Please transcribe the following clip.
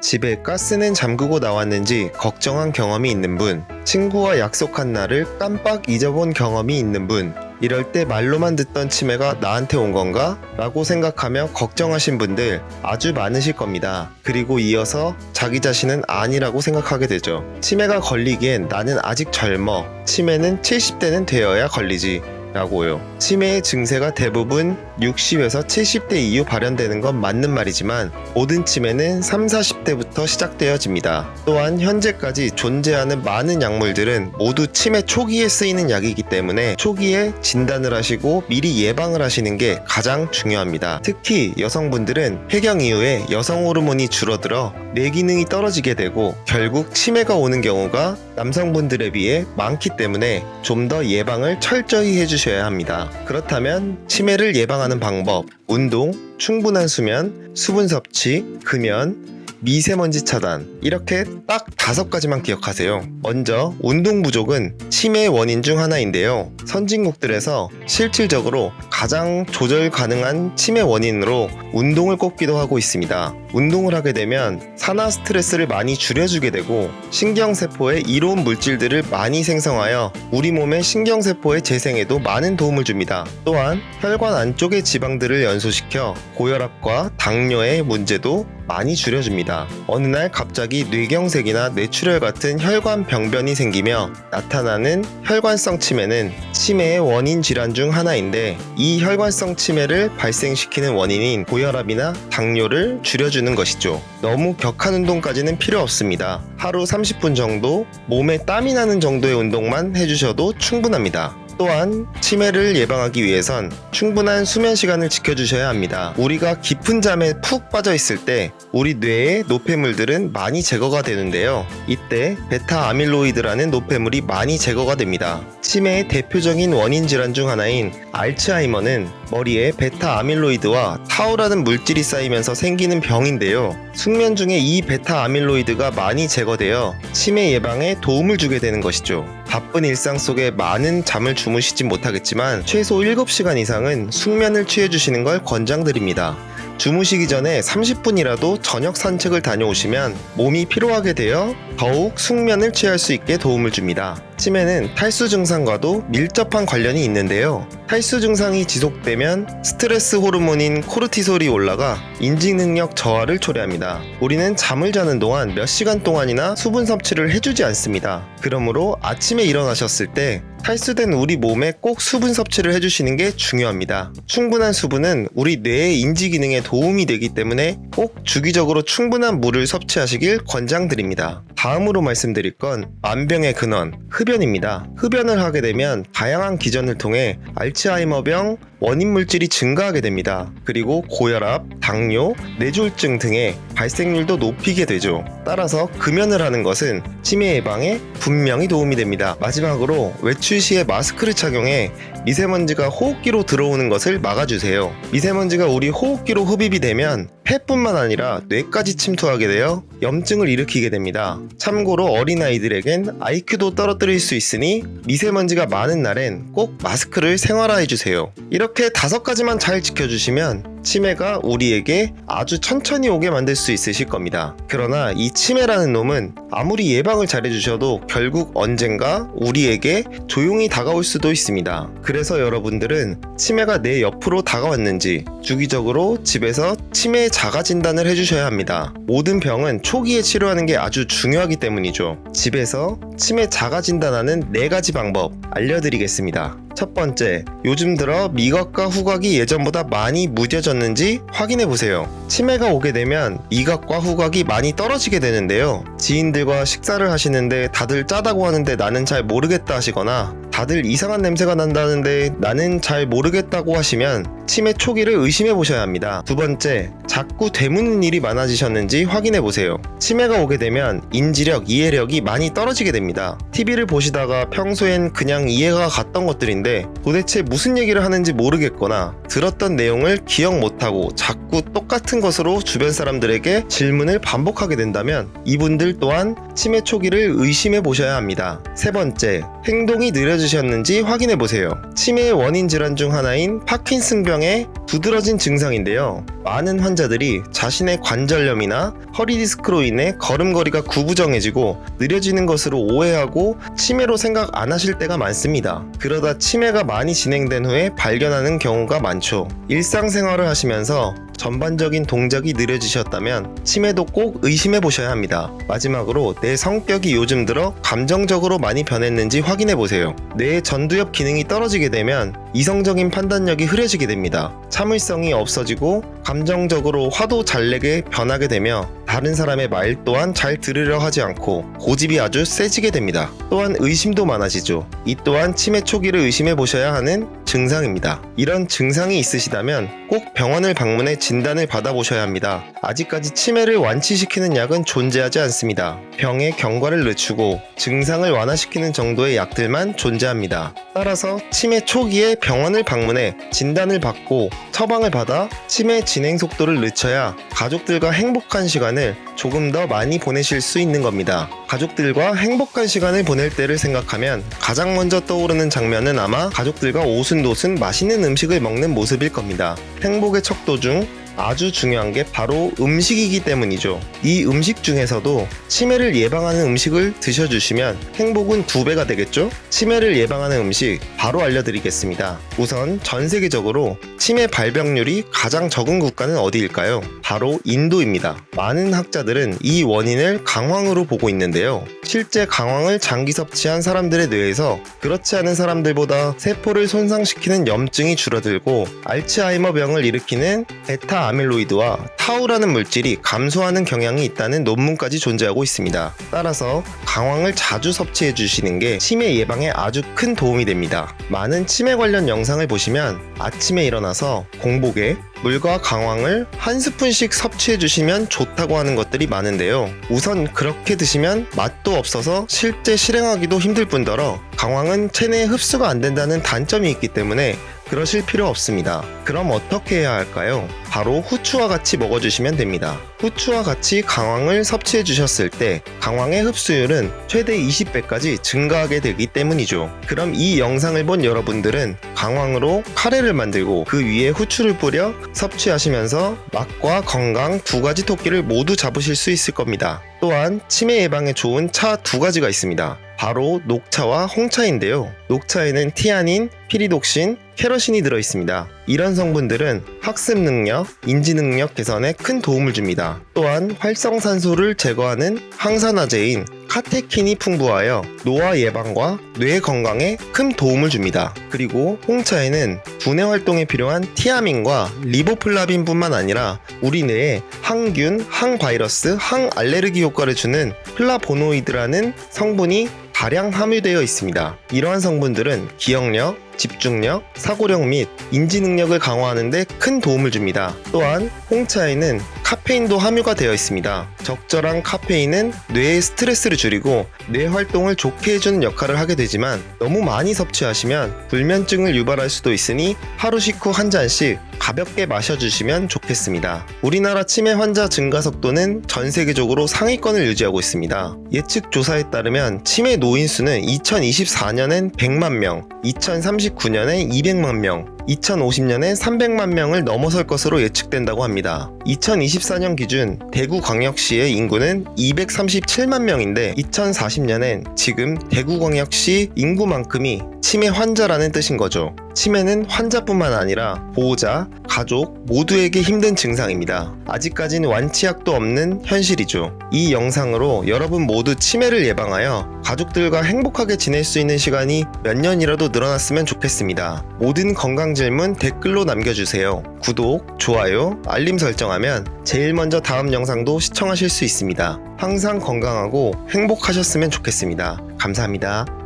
집에 가스는 잠그고 나왔는지 걱정한 경험이 있는 분, 친구와 약속한 날을 깜빡 잊어본 경험이 있는 분, 이럴 때 말로만 듣던 치매가 나한테 온 건가? 라고 생각하며 걱정하신 분들 아주 많으실 겁니다. 그리고 이어서 자기 자신은 아니라고 생각하게 되죠. 치매가 걸리기엔 나는 아직 젊어. 치매는 70대는 되어야 걸리지. 라고요. 치매의 증세가 대부분 60에서 70대 이후 발현되는 건 맞는 말이지만 모든 치매는 3, 40대부터 시작되어집니다. 또한 현재까지 존재하는 많은 약물들은 모두 치매 초기에 쓰이는 약이기 때문에 초기에 진단을 하시고 미리 예방을 하시는 게 가장 중요합니다. 특히 여성분들은 폐경 이후에 여성 호르몬이 줄어들어 뇌 기능이 떨어지게 되고 결국 치매가 오는 경우가 남성분들에 비해 많기 때문에 좀 더 예방을 철저히 해주셔야 합니다. 그렇다면 치매를 예방하는 방법, 운동, 충분한 수면, 수분 섭취, 금연, 미세먼지 차단 이렇게 딱 다섯 가지만 기억하세요. 먼저 운동 부족은 치매의 원인 중 하나인데요. 선진국들에서 실질적으로 가장 조절 가능한 치매 원인으로 운동을 꼽기도 하고 있습니다. 운동을 하게 되면 산화 스트레스를 많이 줄여주게 되고 신경세포에 이로운 물질들을 많이 생성하여 우리 몸의 신경세포의 재생에도 많은 도움을 줍니다. 또한 혈관 안쪽의 지방들을 연소시켜 고혈압과 당뇨의 문제도 많이 줄여줍니다. 어느 날 갑자기 뇌경색이나 뇌출혈 같은 혈관 병변이 생기며 나타나는 혈관성 치매는 치매의 원인 질환 중 하나인데 이 혈관성 치매를 발생시키는 원인인 고혈압이나 당뇨를 줄여주는 것이죠. 너무 격한 운동까지는 필요 없습니다. 하루 30분 정도 몸에 땀이 나는 정도의 운동만 해주셔도 충분합니다. 또한 치매를 예방하기 위해선 충분한 수면 시간을 지켜주셔야 합니다. 우리가 깊은 잠에 푹 빠져 있을 때 우리 뇌의 노폐물들은 많이 제거가 되는데요. 이때 베타 아밀로이드라는 노폐물이 많이 제거가 됩니다. 치매의 대표적인 원인 질환 중 하나인 알츠하이머는 머리에 베타 아밀로이드와 타우라는 물질이 쌓이면서 생기는 병인데요. 숙면 중에 이 베타 아밀로이드가 많이 제거되어 치매 예방에 도움을 주게 되는 것이죠. 바쁜 일상 속에 많은 잠을 주무 시진 못하겠지만 최소 7시간 이상은 숙면을 취해주시는 걸 권장드립니다. 주무시기 전에 30분이라도 저녁 산책을 다녀오시면 몸이 피로하게 되어 더욱 숙면을 취할 수 있게 도움을 줍니다. 치매는 탈수 증상과도 밀접한 관련이 있는데요. 탈수 증상이 지속되면 스트레스 호르몬인 코르티솔이 올라가 인지 능력 저하를 초래합니다. 우리는 잠을 자는 동안 몇 시간 동안이나 수분 섭취를 해주지 않습니다. 그러므로 아침에 일어나셨을 때 탈수된 우리 몸에 꼭 수분 섭취를 해주시는 게 중요합니다. 충분한 수분은 우리 뇌의 인지 기능에 도움이 되기 때문에 꼭 주기적으로 충분한 물을 섭취하시길 권장드립니다. 다음으로 말씀드릴 건 만병의 근원, 흡연입니다. 흡연을 하게 되면 다양한 기전을 통해 알츠하이머병, 원인 물질이 증가하게 됩니다. 그리고 고혈압, 당뇨, 뇌졸중 등의 발생률도 높이게 되죠. 따라서 금연을 하는 것은 치매 예방에 분명히 도움이 됩니다. 마지막으로 외출 시에 마스크를 착용해 미세먼지가 호흡기로 들어오는 것을 막아주세요. 미세먼지가 우리 호흡기로 흡입이 되면 폐뿐만 아니라 뇌까지 침투하게 되어 염증을 일으키게 됩니다. 참고로 어린아이들에겐 IQ도 떨어뜨릴 수 있으니 미세먼지가 많은 날엔 꼭 마스크를 생활화해주세요. 이렇게 다섯 가지만 잘 지켜주시면 치매가 우리에게 아주 천천히 오게 만들 수 있으실 겁니다. 그러나 이 치매라는 놈은 아무리 예방을 잘해주셔도 결국 언젠가 우리에게 조용히 다가올 수도 있습니다. 그래서 여러분들은 치매가 내 옆으로 다가왔는지 주기적으로 집에서 치매 자가 진단을 해주셔야 합니다. 모든 병은 초기에 치료하는 게 아주 중요하기 때문이죠. 집에서 치매 자가 진단하는 네 가지 방법 알려드리겠습니다. 첫 번째, 요즘 들어 미각과 후각이 예전보다 많이 무뎌졌는지 확인해 보세요. 치매가 오게 되면 미각과 후각이 많이 떨어지게 되는데요. 지인들과 식사를 하시는데 다들 짜다고 하는데 나는 잘 모르겠다 하시거나 다들 이상한 냄새가 난다는데 나는 잘 모르겠다고 하시면 치매 초기를 의심해 보셔야 합니다. 두 번째, 자꾸 되묻는 일이 많아지셨는지 확인해 보세요. 치매가 오게 되면 인지력, 이해력이 많이 떨어지게 됩니다. TV를 보시다가 평소엔 그냥 이해가 갔던 것들인데 도대체 무슨 얘기를 하는지 모르겠거나 들었던 내용을 기억 못하고 자꾸 똑같은 것으로 주변 사람들에게 질문을 반복하게 된다면 이분들 또한 치매 초기를 의심해 보셔야 합니다. 세 번째, 행동이 느려지시 없으셨는지 확인해 보세요. 치매의 원인 질환 중 하나인 파킨슨병의 두드러진 증상인데요. 많은 환자들이 자신의 관절염이나 허리 디스크로 인해 걸음걸이가 구부정해지고 느려지는 것으로 오해하고 치매로 생각 안 하실 때가 많습니다. 그러다 치매가 많이 진행된 후에 발견하는 경우가 많죠. 일상생활을 하시면서 전반적인 동작이 느려지셨다면 치매도 꼭 의심해 보셔야 합니다. 마지막으로 내 성격이 요즘 들어 감정적으로 많이 변했는지 확인해 보세요. 뇌의 전두엽 기능이 떨어지게 되면 이성적인 판단력이 흐려지게 됩니다. 참을성이 없어지고 감정적으로 화도 잘 내게 변하게 되며 다른 사람의 말 또한 잘 들으려 하지 않고 고집이 아주 세지게 됩니다. 또한 의심도 많아지죠. 이 또한 치매 초기를 의심해 보셔야 하는 증상입니다. 이런 증상이 있으시다면 꼭 병원을 방문해 진단을 받아보셔야 합니다. 아직까지 치매를 완치시키는 약은 존재하지 않습니다. 병의 경과를 늦추고 증상을 완화시키는 정도의 약들만 존재합니다. 따라서 치매 초기에 병원을 방문해 진단을 받고 처방을 받아 치매 진행 속도를 늦춰야 가족들과 행복한 시간을 조금 더 많이 보내실 수 있는 겁니다. 가족들과 행복한 시간을 보낼 때를 생각하면 가장 먼저 떠오르는 장면은 아마 가족들과 오순도순 맛있는 음식을 먹는 모습일 겁니다. 행복의 척도 중 아주 중요한 게 바로 음식이기 때문이죠. 이 음식 중에서도 치매를 예방하는 음식을 드셔주시면 행복은 두 배가 되겠죠? 치매를 예방하는 음식 바로 알려드리겠습니다. 우선 전 세계적으로 치매 발병률이 가장 적은 국가는 어디일까요? 바로 인도입니다. 많은 학자들은 이 원인을 강황으로 보고 있는데요. 실제 강황을 장기 섭취한 사람들의 뇌에서 그렇지 않은 사람들보다 세포를 손상시키는 염증이 줄어들고 알츠하이머병을 일으키는 베타 아밀로이드와 타우라는 물질이 감소하는 경향이 있다는 논문까지 존재하고 있습니다. 따라서 강황을 자주 섭취해 주시는 게 치매 예방에 아주 큰 도움이 됩니다. 많은 치매 관련 영상을 보시면 아침에 일어나서 공복에 물과 강황을 한 스푼씩 섭취해 주시면 좋다고 하는 것들이 많은데요. 우선 그렇게 드시면 맛도 없어서 실제 실행하기도 힘들 뿐더러 강황은 체내에 흡수가 안 된다는 단점이 있기 때문에 그러실 필요 없습니다. 그럼 어떻게 해야 할까요? 바로 후추와 같이 먹어주시면 됩니다. 후추와 같이 강황을 섭취해 주셨을 때 강황의 흡수율은 최대 20배까지 증가하게 되기 때문이죠. 그럼 이 영상을 본 여러분들은 강황으로 카레를 만들고 그 위에 후추를 뿌려 섭취하시면서 맛과 건강 두 가지 토끼를 모두 잡으실 수 있을 겁니다. 또한 치매 예방에 좋은 차 두 가지가 있습니다. 바로 녹차와 홍차인데요. 녹차에는 티아닌, 피리독신, 캐러신이 들어 있습니다. 이런 성분들은 학습 능력, 인지 능력 개선에 큰 도움을 줍니다. 또한 활성산소를 제거하는 항산화제인 카테킨이 풍부하여 노화 예방과 뇌 건강에 큰 도움을 줍니다. 그리고 홍차에는 두뇌 활동에 필요한 티아민과 리보플라빈뿐만 아니라 우리 뇌에 항균, 항바이러스, 항알레르기 효과를 주는 플라보노이드라는 성분이 다량 함유되어 있습니다. 이러한 성분들은 기억력, 집중력, 사고력 및 인지 능력을 강화하는 데 큰 도움을 줍니다. 또한 홍차에는 카페인도 함유가 되어 있습니다. 적절한 카페인은 뇌의 스트레스를 줄이고 뇌 활동을 좋게 해주는 역할을 하게 되지만 너무 많이 섭취하시면 불면증을 유발할 수도 있으니 하루 식후 한 잔씩 가볍게 마셔주시면 좋겠습니다. 우리나라 치매 환자 증가 속도는 전 세계적으로 상위권을 유지하고 있습니다. 예측 조사에 따르면 치매 노인 수는 2024년엔 100만 명, 2039년엔 200만 명, 2050년에 300만 명을 넘어설 것으로 예측된다고 합니다. 2024년 기준 대구 광역시의 인구는 237만 명인데 2040년엔 지금 대구 광역시 인구만큼이 치매 환자라는 뜻인 거죠. 치매는 환자뿐만 아니라 보호자, 가족 모두에게 힘든 증상입니다. 아직까지는 완치약도 없는 현실이죠. 이 영상으로 여러분 모두 치매를 예방하여 가족들과 행복하게 지낼 수 있는 시간이 몇 년이라도 늘어났으면 좋겠습니다. 모든 건강 질문 댓글로 남겨주세요. 구독, 좋아요, 알림 설정하면 제일 먼저 다음 영상도 시청하실 수 있습니다. 항상 건강하고 행복하셨으면 좋겠습니다. 감사합니다.